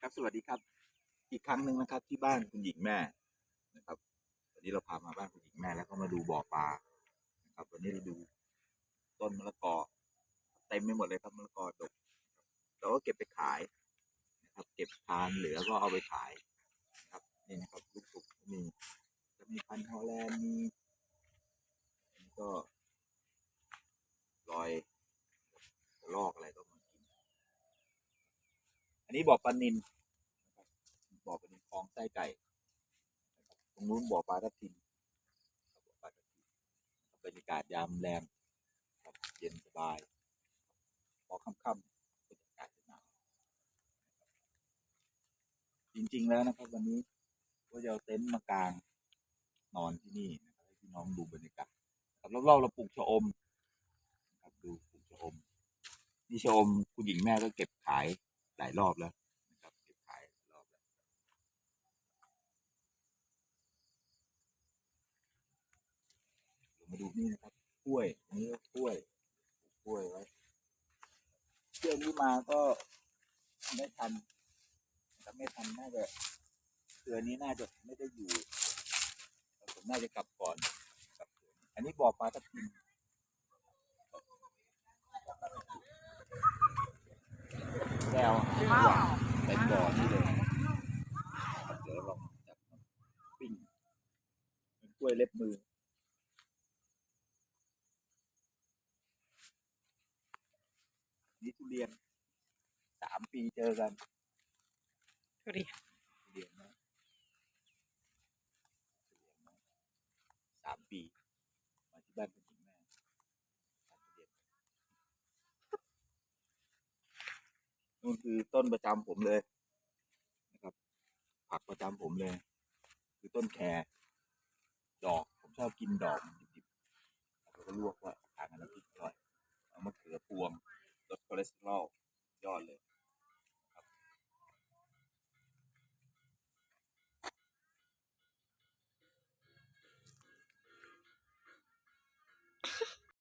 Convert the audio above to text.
ครับสวัสดีครับ อีกครั้งหนึ่งนะครับ ที่บ้านคุณหญิงแม่นะครับ วันนี้เราพามาบ้านคุณหญิงแม่แล้วก็มาดูบ่อปลานะครับ วันนี้เราดูต้นมะละกอเต็มไปหมดเลยครับมะละกอดกเราก็เก็บไปขายนะครับ เก็บทานเหลือก็เอาไปขายนะครับนี่นะครับลูกสุกมีจะมีพันธุ์ฮอลแลนด์มีอันนี้ก็ลอยกระลอกอะไรก็มากิน อันนี้บ่อปลานินบ่อปลานินคลองไส้ไก่ ตรงนู้นบ่อปลาทับทิมบ่อปลาทับทิมบรรยากาศยามแรงเย็นสบายพอค่ำๆบรรยากาศจะหนาวจริง ๆ แล้วนะครับ วันนี้ก็จะเอาเต็นท์มากางนอนที่นี่นะครับให้พี่น้องดูบรรยากาศครับรอบๆเราปลูกชะอมครับดูปลูกชะอมนี่ชะอมคุณหญิงแม่ก็เก็บขาย หลายรอบแล้วนะครับเก็บขายหลายรอบแล้วเรามาดูนี่นะครับกล้วยอันนี้กล้วยกล้วยไว้เชื่อนี้มาก็ไม่ทันนะครับไม่ทันน่าจะเดือนนี้น่าจะไม่ได้อยู่ผมน่าจะกลับก่อน อันนี้บ่อปลาทับทิม แก้วทุกอย่างเต็มบ่อนี่เลยครับเดี๋ยวลองจับมาปิ้งเป็นกล้วยเล็บมือนี่ทุเรียนสามปีเจอกันทุเรียนทุเรียนนะทุเรียนนะสามปีมาที่บ้านคุณหญิงแม่ทานทุเรียน นู่นคือต้นประจำผมเลยนะครับ ผักประจำผมเลย คือต้นแครดอก ผมชอบกินดอกมันดิบๆแล้วก็ลวกว่าทานกัน้ำพริกอ